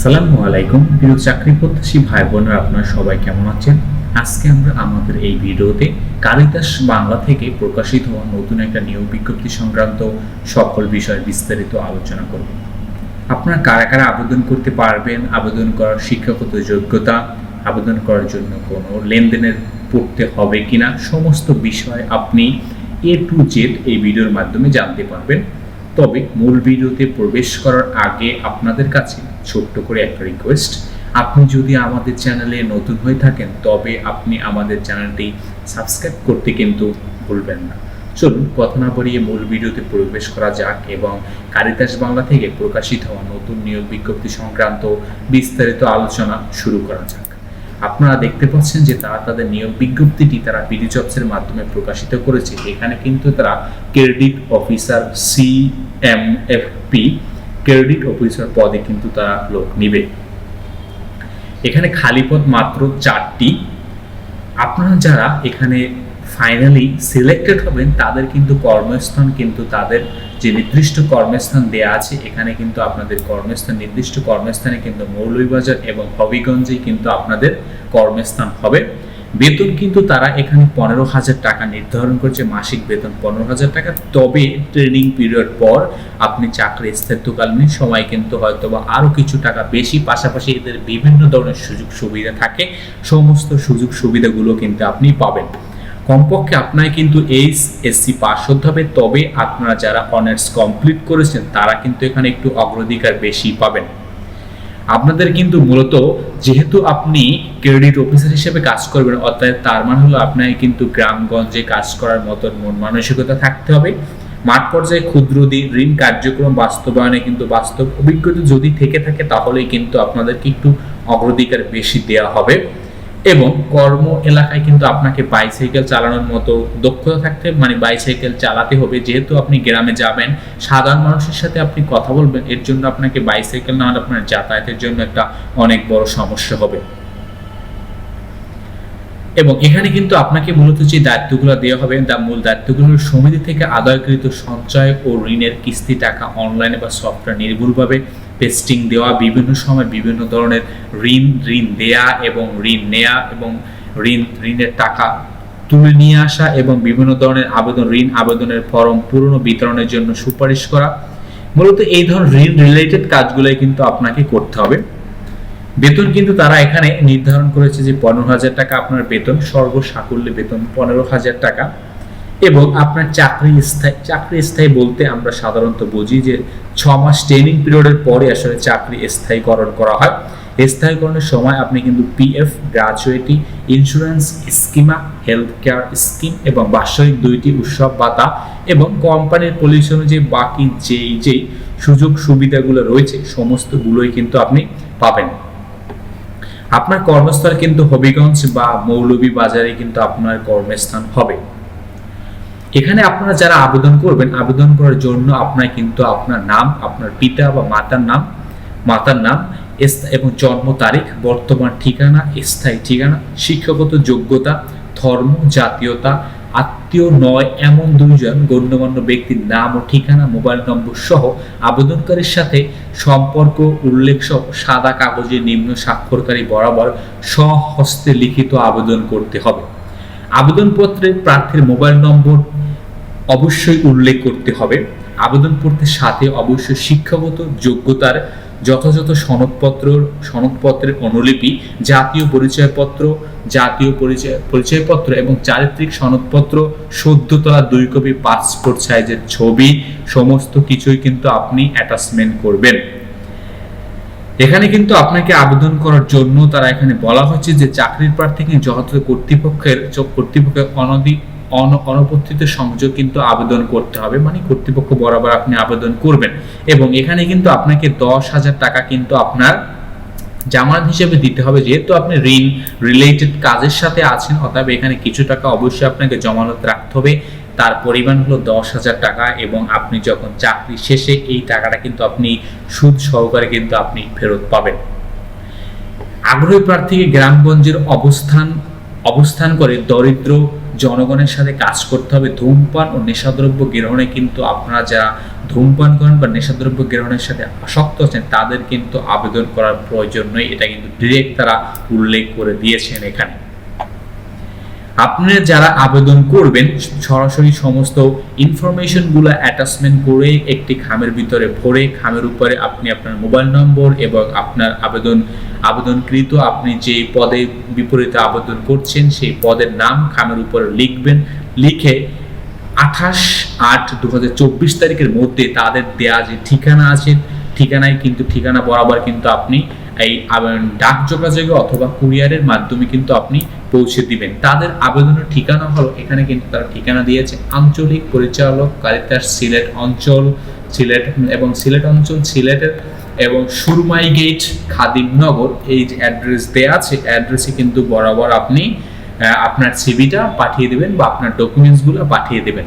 আসসালামু আলাইকুম। প্রিয় চাকরি প্রত্যাশী ভাই বোনেরা আপনারা সবাই কেমন আছেন? আজকে আমরা আমাদের এই ভিডিওতে কালিদাস বাংলা থেকে প্রকাশিত হওয়া নতুন একটা নিয়োগ বিজ্ঞপ্তি সংক্রান্ত সকল বিষয়ে বিস্তারিত আলোচনা করব। আপনারা কারা কারা আবেদন করতে পারবেন? আবেদন করার শিক্ষাগত যোগ্যতা, আবেদন করার জন্য কোনো লেনদেনের পড়তে হবে কিনা, সমস্ত বিষয় আপনি এ টু জেড এই ভিডিওর মাধ্যমে জানতে পারবেন। তবে মূল ভিডিওতে প্রবেশ করার আগে আপনাদের কাছে ছোট্ট করে একটা রিকোয়েস্ট আপনি যদি আমাদের চ্যানেলে নতুন হয়ে থাকেন, তবে আপনি আমাদের চ্যানেলটি সাবস্ক্রাইব করতে কিন্তু ভুলবেন না। চলুন, কথা না বাড়িয়ে মূল ভিডিওতে প্রবেশ করা যাক এবং কারিতাস বাংলা থেকে প্রকাশিত হওয়া নতুন নিয়োগ বিজ্ঞপ্তি সংক্রান্ত বিস্তারিত আলোচনা শুরু করা যাক। আপনারা দেখতে পাচ্ছেন যে তারা তাদের নিয়োগ বিজ্ঞপ্তিটি তারা বিডি জবসের মাধ্যমে প্রকাশিত করেছে। এখানে কিন্তু তারা credit officer C M F P credit officer পদে কিন্তু তারা লোক নিবে। এখানে খালি পদ মাত্র চারটি। আপনারা যারা এখানে ফাইনালি সিলেক্টেড হবেন, তাদের কিন্তু কর্মস্থান কিন্তু তাদের যে নির্দিষ্ট কর্মস্থান দেয়া আছে, এখানে কিন্তু আপনাদের কর্মস্থান, নির্দিষ্ট কর্মস্থানে কিন্তু মৌলভীবাজার এবং হবিগঞ্জে কিন্তু আপনাদের কর্মস্থান হবে। বেতন কিন্তু তারা এখানে পনেরো হাজার টাকা নির্ধারণ করছে, মাসিক বেতন পনেরো হাজার টাকা। তবে ট্রেনিং পিরিয়ড পর আপনি চাকরি স্থায়িত্বকালীন সময় কিন্তু হয়তো বা আরও কিছু টাকা বেশি, পাশাপাশি এদের বিভিন্ন ধরনের সুযোগ সুবিধা থাকে। সমস্ত সুযোগ সুবিধাগুলো কিন্তু আপনি পাবেন। কমপক্ষে আপনার কিন্তু এইচ এসসি পাস হতে হবে, তবে আপনারা যারা অনার্স কমপ্লিট করেছেন, তারা কিন্তু এখানে একটু অগ্রাধিকার বেশি পাবেন। আপনাদের কিন্তু মূলত যেহেতু আপনি ক্রেডিট অফিসার হিসেবে কাজ করবেন অর্থাৎ তার মানে হলো আপনাকে কিন্তু গ্রামগঞ্জে কাজ করার মতন মন মানসিকতা থাকতে হবে। মাঠ পর্যায়ে ক্ষুদ্র ঋণ কার্যক্রম বাস্তবায়নে কিন্তু বাস্তব অভিজ্ঞতা যদি থেকে থাকে, তাহলেই কিন্তু আপনাদেরকে একটু অগ্রাধিকার বেশি দেওয়া হবে। এবং কর্ম এলাকায় কিন্তু আপনাকে বাইসাইকেল চালানোর মতো দক্ষতা থাকতে মানে বাইসাইকেল চালাতে হবে। যেহেতু আপনি গ্রামে যাবেন, সাধারণ মানুষের সাথে আপনি কথা বলবেন, এর জন্য আপনাকে বাইসাইকেল না হলে আপনার যাতায়াতের জন্য একটা অনেক বড় সমস্যা হবে। এবং এখানে কিন্তু আপনাকে মূলত যে দায়িত্বগুলো দেওয়া হবে তার মূল দায়িত্বগুলো সমিতি থেকে আদায়কৃত সঞ্চয় ও ঋণের কিস্তি টাকা অনলাইনে বা সফটওয়্যার নির্ভুলভাবে পেস্টিং দেওয়া, বিভিন্ন সময় বিভিন্ন ধরনের ঋণ ঋণ দেয়া এবং ঋণ নেয়া এবং ঋণ, ঋণের টাকা তুলে নিয়ে আসা এবং বিভিন্ন ধরনের আবেদন, ঋণ আবেদনের ফর্ম পূরণ বিতরণের জন্য সুপারিশ করা। মূলত এই ধরনের ঋণ রিলেটেড কাজগুলোই কিন্তু আপনাকে করতে হবে। বেতন কিন্তু তারা এখানে নির্ধারণ করেছে যে পনেরো হাজার টাকা আপনার বেতন, সর্বসাকুল্যে বেতন পনেরো হাজার টাকা। এবং আপনার চাকরি স্থায়ী চাকরি স্থায়ী বলতে আমরা সাধারণত বুঝি যে ছ মাস ট্রেনিং পিরিয়ডের পরে আসলে চাকরি স্থায়ীকরণ করা হয়। স্থায়ীকরণের সময় আপনি কিন্তু PF gratuity insurance scheme health care scheme এবং বাৎসরিক দুইটি উৎসব ভাতা এবং কোম্পানির পলিসি অনুযায়ী বাকি যেই যেই সুযোগ সুবিধাগুলো রয়েছে সমস্তগুলোই কিন্তু আপনি পাবেন। আপনার কর্মস্থল কিন্তু হবিগঞ্জ বা মৌলভী বাজারে কিন্তু আপনার কর্মস্থান হবে। এখানে আপনারা যারা আবেদন করবেন, আবেদন করার জন্য আপনার কিন্তু আপনার নাম, আপনার পিতা বা মাতার নাম মাতার নাম এবং জন্ম তারিখ, বর্তমান ঠিকানা, স্থায়ী ঠিকানা, শিক্ষাগত যোগ্যতা, ধর্ম, জাতীয়তা, আত্মীয় নয় এমন দুইজন গণ্যমান্য ব্যক্তির নাম ও ঠিকানা, মোবাইল নম্বর সহ আবেদনকারীর সাথে সম্পর্ক, উল্লেখ সহ সাদা কাগজে নিম্ন স্বাক্ষরকারী বরাবর স্বহস্তে লিখিত আবেদন করতে হবে। আবেদনপত্রে প্রার্থীর মোবাইল নম্বর অবশ্যই উল্লেখ করতে হবে। আবেদনপত্রের সাথে অবশ্যই শিক্ষাগত যোগ্যতার যথাযথ সনদপত্র, সনদপত্রের অনুলিপি, জাতীয় পরিচয়পত্র, জাতীয় পরিচয়, পরিচয়পত্র এবং চারিত্রিক সনদপত্র সদ্য তোলা দুই কপি পাসপোর্ট সাইজের ছবি, সমস্ত কিছুই কিন্তু আপনি অ্যাটাচমেন্ট করবেন। এখানে কিন্তু আপনাকে আবেদন করার জন্য তারা এখানে বলা হচ্ছে যে চাকরির প্রার্থীকে যথাযথ কর্তৃপক্ষের কর্তৃপক্ষের অনধি অনপত্রিত সংযোগ কিন্তু আবেদন করতে হবে। মানে কর্তৃপক্ষ বরাবর আপনি আবেদন করবেন। এবং এখানে কিন্তু আপনাকে দশ হাজার টাকা কিন্তু আপনার জামানত হিসেবে দিতে হবে। যেহেতু আপনি ঋণ রিলেটেড কাজের সাথে আছেন, অতএব এখানে কিছু টাকা অবশ্যই আপনাকে জমানত রাখতে হবে। তার পরিমাণ হলো দশ হাজার টাকা এবং আপনি যখন চাকরি শেষে এই টাকাটা কিন্তু আপনি সুদ সহকারে কিন্তু আপনি ফেরত পাবেন। আগ্রহী প্রার্থীকে গ্রামগঞ্জের অবস্থান অবস্থান করে দরিদ্র জনগণের সাথে কাজ করতে হবে। ধূমপান ও নেশাদ্রব্য গ্রহণে কিন্তু আপনারা যারা ধূমপান করেন বা নেশাদ্রব্য গ্রহণের সাথে আসক্ত আছেন, তাদের কিন্তু আবেদন করার প্রয়োজন নেই। এটা কিন্তু ডিরেক্ট তারা উল্লেখ করে দিয়েছেন এখানে। আপনারা যারা আবেদন করবেন, সরাসরি সমস্ত ইনফরমেশনগুলো অ্যাটাচমেন্ট করে একটি খামের ভিতরে ভরে, খামের উপরে আপনি আপনার মোবাইল নম্বর এবং আপনার আবেদন, আবেদনকৃত আপনি যে পদে বিপরীতে আবেদন করছেন, সেই পদের নাম খামের উপরে লিখবেন। লিখে আঠাশ আট দু তারিখের মধ্যে তাদের দেয়া যে ঠিকানা আছে, ঠিকানায় কিন্তু ঠিকানা বরাবর কিন্তু আপনি এই ডাক যোগাযোগে অথবা কুরিয়ারের মাধ্যমে কিন্তু আপনি পৌঁছে দিবেন। তাদের আবেদনের ঠিকানা হলো, এখানে কিন্তু তারা ঠিকানা দিয়েছে, আঞ্চলিক পরিচালক কারিতার সিলেট অঞ্চল, সিলেট এবং সিলেট অঞ্চল, সিলেটের এবং সুরমাই গেট, খাদিমনগর, এই যে অ্যাড্রেস দেওয়া আছে, অ্যাড্রেসে কিন্তু বরাবর আপনি আপনার সিভিটা পাঠিয়ে দেবেন বা আপনার ডকুমেন্টসগুলো পাঠিয়ে দেবেন।